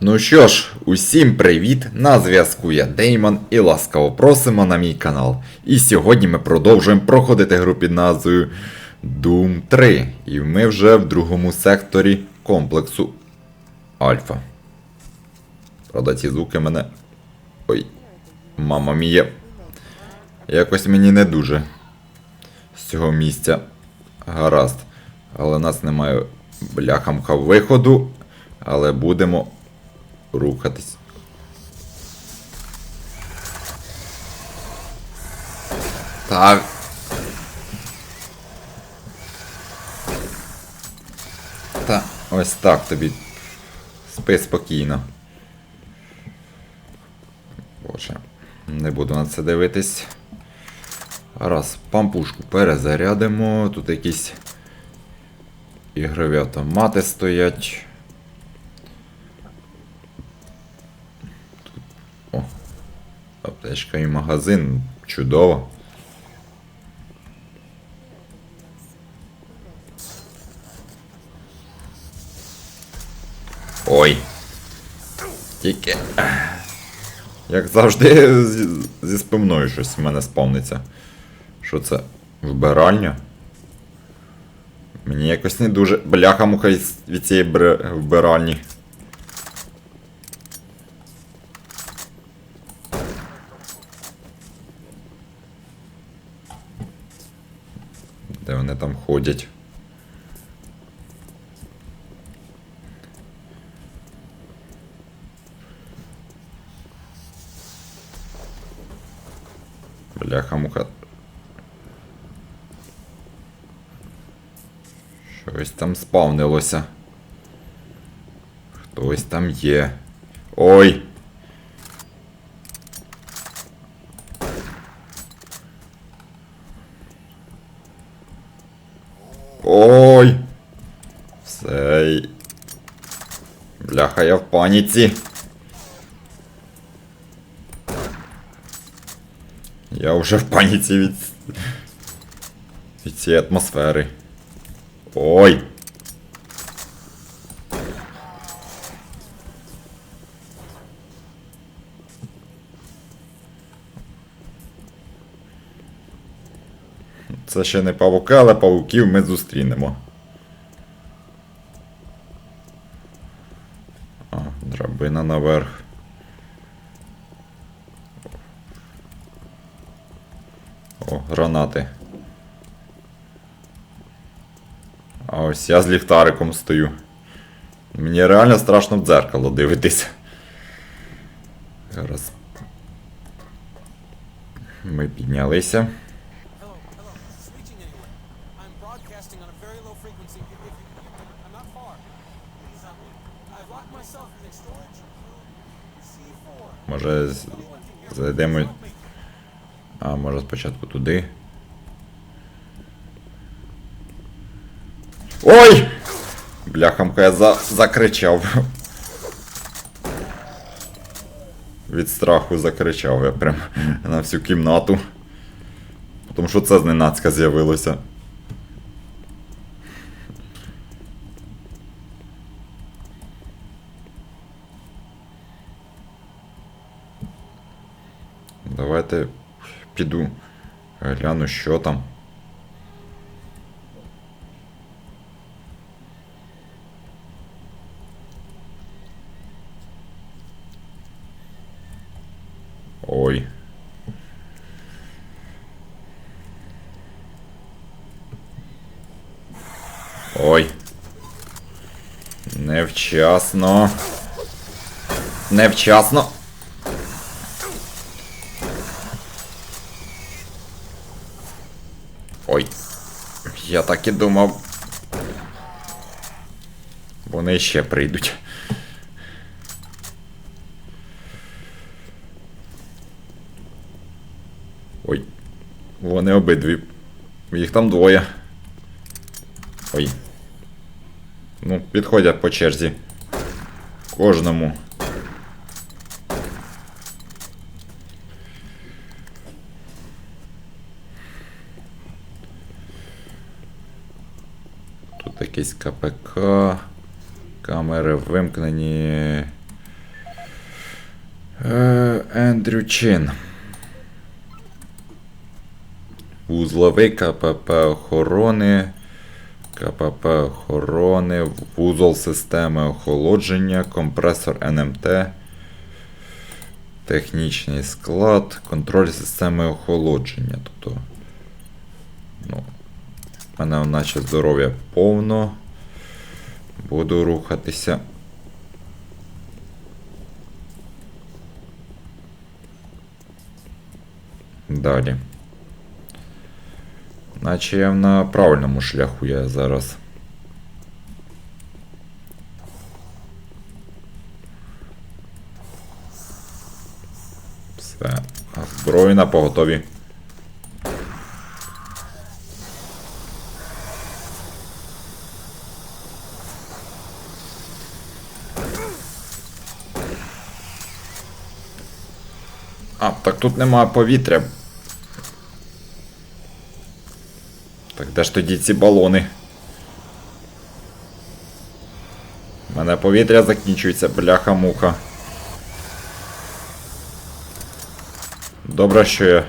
Ну що ж, усім привіт! На зв'язку я Деймон і ласкаво просимо на мій канал. І сьогодні ми продовжуємо проходити гру під назвою Doom 3. І ми вже в другому секторі комплексу Альфа. Правда, ці звуки мене. Ой, мама мія. Якось мені не дуже з цього місця. Гаразд. Але у нас немає бляхамка виходу. Але будемо рухатись. Так. Та, ось так тобі. Спи спокійно. Боже, не буду на це дивитись. Раз, пампушку перезарядимо. Тут якісь ігрові автомати стоять. Аптечка і магазин. Чудово. Ой. Тільки. Як завжди, зі, спиною щось в мене спавниться. Що це? Вбиральня? Мені якось не дуже. Бляха муха від цієї бр- вбиральні. Де вони там ходять? Бляха муха. Щось там спавнилося. Хтось там є. Ой! Все. Бляха, я в паніці. Я вже в паніці від. від цієї атмосфери. Ой! Це ще не павуки, але павуків ми зустрінемо. А, драбина наверх. О, гранати. А ось я з ліхтариком стою. Мені реально страшно в дзеркало дивитись. Зараз. Ми піднялися. I'm not far. Please, um, I've locked myself in storage room C4. Може зайдемо. А, може спочатку туди. Ой! Бляхамка я за... закричав. Від страху закричав я прям на всю кімнату. Тому що це зненацька з'явилося. Давайте піду гляну, що там. Ой. Ой. Невчасно. Невчасно. Ой. Я так і думав. Вони ще прийдуть. Ой. Вони обидві. Їх там двоє. Ой. Ну, підходять по черзі. Кожному. Тут якийсь КПК. Камери вимкнені. Е, Ендрю Чин. Вузловий КПП охорони. КПП охорони, вузол системи охолодження, компресор НМТ, технічний склад, контроль системи охолодження. Тобто, в мене наче здоров'я повно. Буду рухатися. Далі. Наче я на правильному шляху я зараз. Все. Зброю на поготові. А, тут немає повітря. Так де ж тоді ці балони? У мене повітря закінчується, бляха-муха. Добре, що я.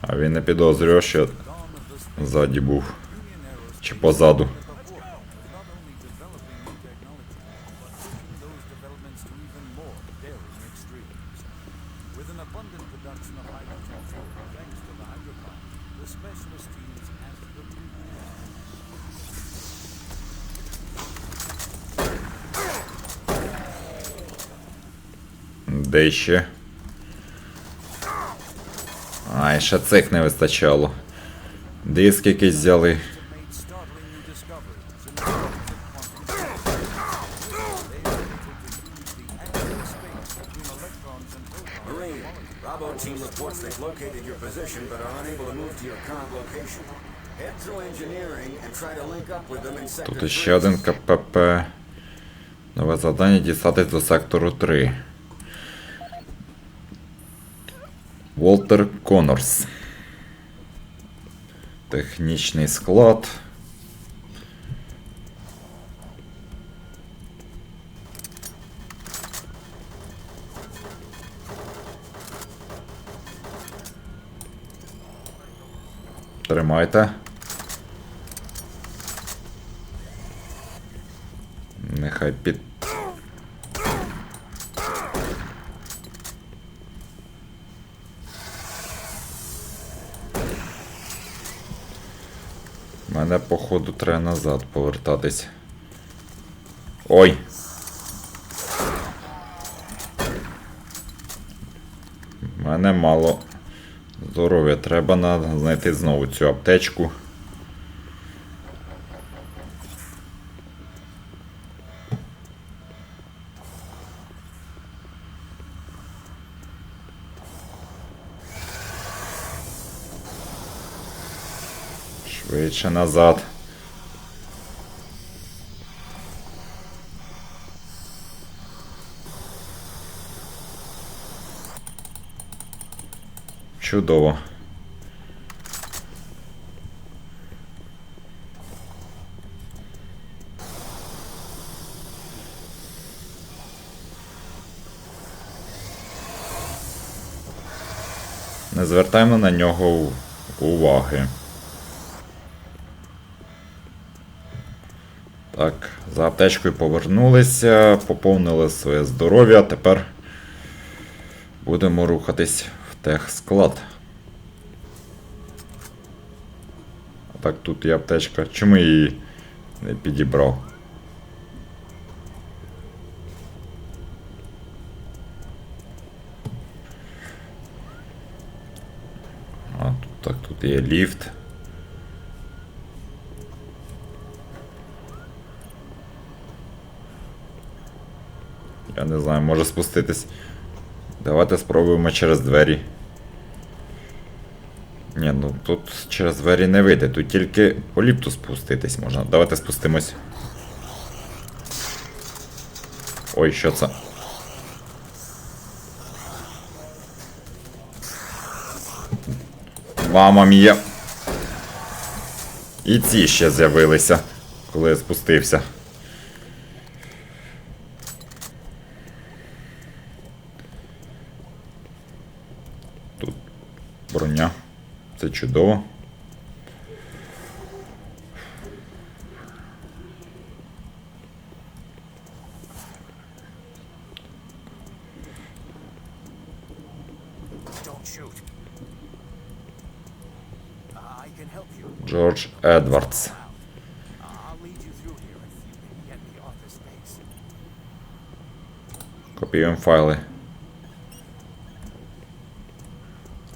А він не підозрював, що ззаді був. Чи позаду. An abundant production of hydrogen fuel thanks to the hydropower, the specialist teams as the Де ще? Ай, ще цих не вистачало. Диск якийсь взяли. Bravo team reports they've located your position but are unable to move to your current location. Head through engineering and try to link up with them in sector Тут ще один КПП. Нове завдання дістатись до сектору 3. Волтер Коннорс. Технічний склад. Тримайте. Нехай під. Мене, походу, треба назад повертатись. Ой! Мене мало здоров'я. Треба знайти знову цю аптечку. Швидше назад. Чудово. Не звертаємо на нього уваги. Так, за аптечкою повернулися, поповнили своє здоров'я. Тепер будемо рухатись техсклад. А так, тут є аптечка. Чому її не підібрав? А, тут, так, тут є ліфт. Я не знаю, може спуститись. Давайте спробуємо через двері. Ні, ну тут через двері не вийде, тут тільки по ліфту спуститись можна. Давайте спустимось. Ой, що це? Мама мія. І ці ще з'явилися, коли я спустився. Off this base. Копіюємо файли.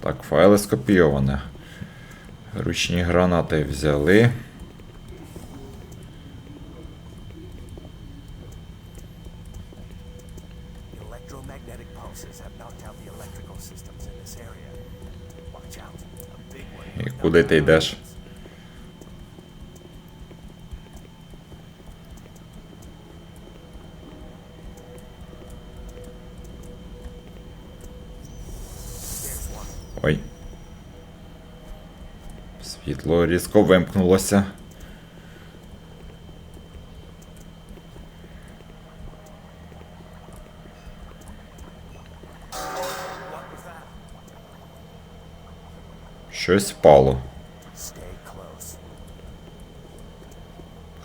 Так, файли скопійовані. Ручні гранати взяли. Pulses have knocked Світло різко вимкнулося. Щось впало.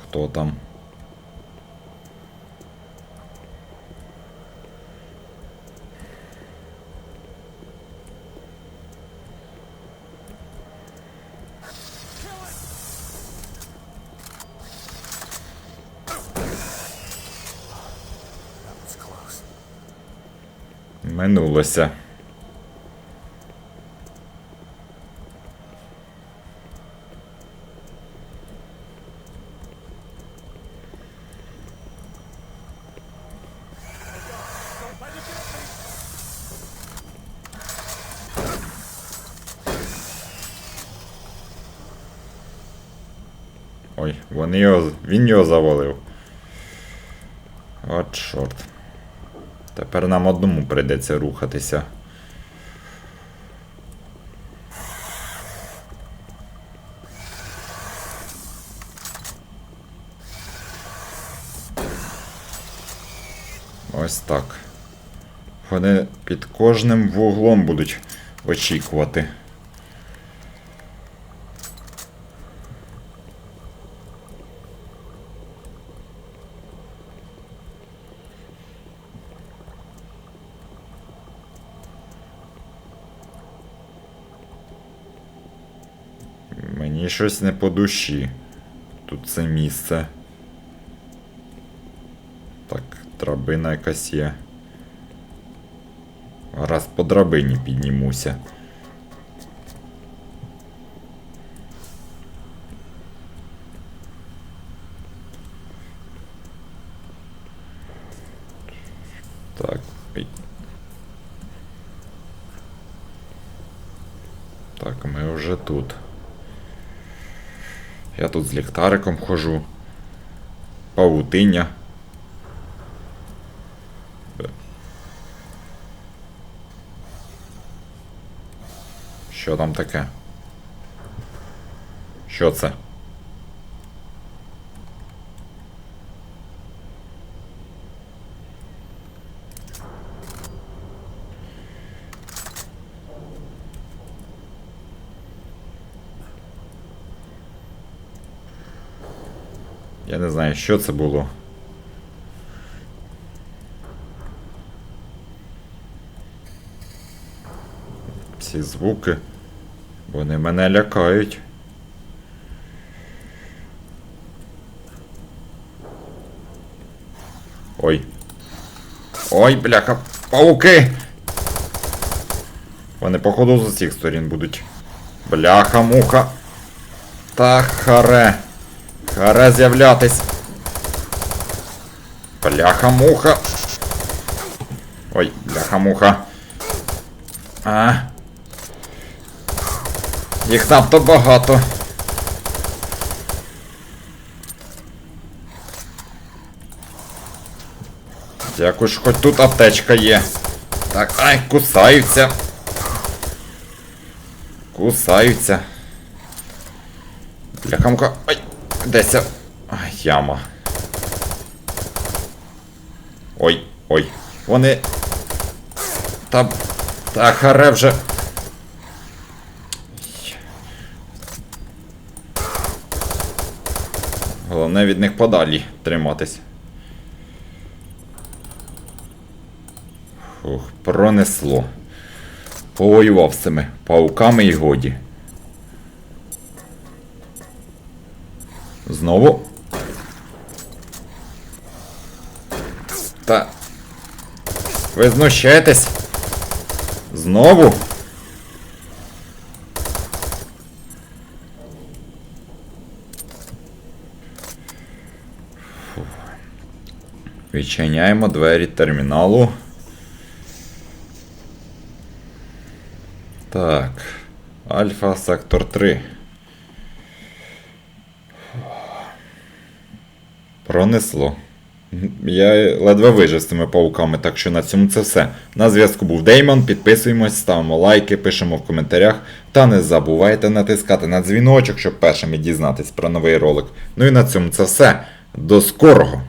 Хто там? Минулося. Ой, вони його, він його завалив. От чорт. Тепер нам одному прийдеться рухатися. Ось так. Вони під кожним вуглом будуть очікувати. Мені щось не по душі. Тут це місце. Так, драбина якась є. Раз по драбині піднімуся. Так. Так, ми вже тут. Я тут з ліхтариком хожу. Павутиння. Що там таке? Що це? Я не знаю, що це було. Ці звуки. Вони мене лякають. Ой. Ой, бляха, пауки! Вони, походу, з усіх сторін будуть. Бляха, муха. Та харе. Харе з'являтись. Бляха-муха. Ой, бляха-муха. А. Їх надто багато. Якось хоч тут аптечка є. Так, ай, кусаються. Кусаються. Бляхамка. Ай, де А, яма. Ой, ой. Вони. Та... Та харе вже. Головне від них подалі триматись. Фух, пронесло. Повоював з цими пауками і годі. Знову. Та. Ви знущаєтесь? Знову? Фу. Відчиняємо двері терміналу. Так. Альфа сектор 3. Пронесло. Я ледве вижив з цими пауками, так що на цьому це все. На зв'язку був Деймон. Підписуємось, ставимо лайки, пишемо в коментарях. Та не забувайте натискати на дзвіночок, щоб першими дізнатись про новий ролик. Ну і на цьому це все. До скорого!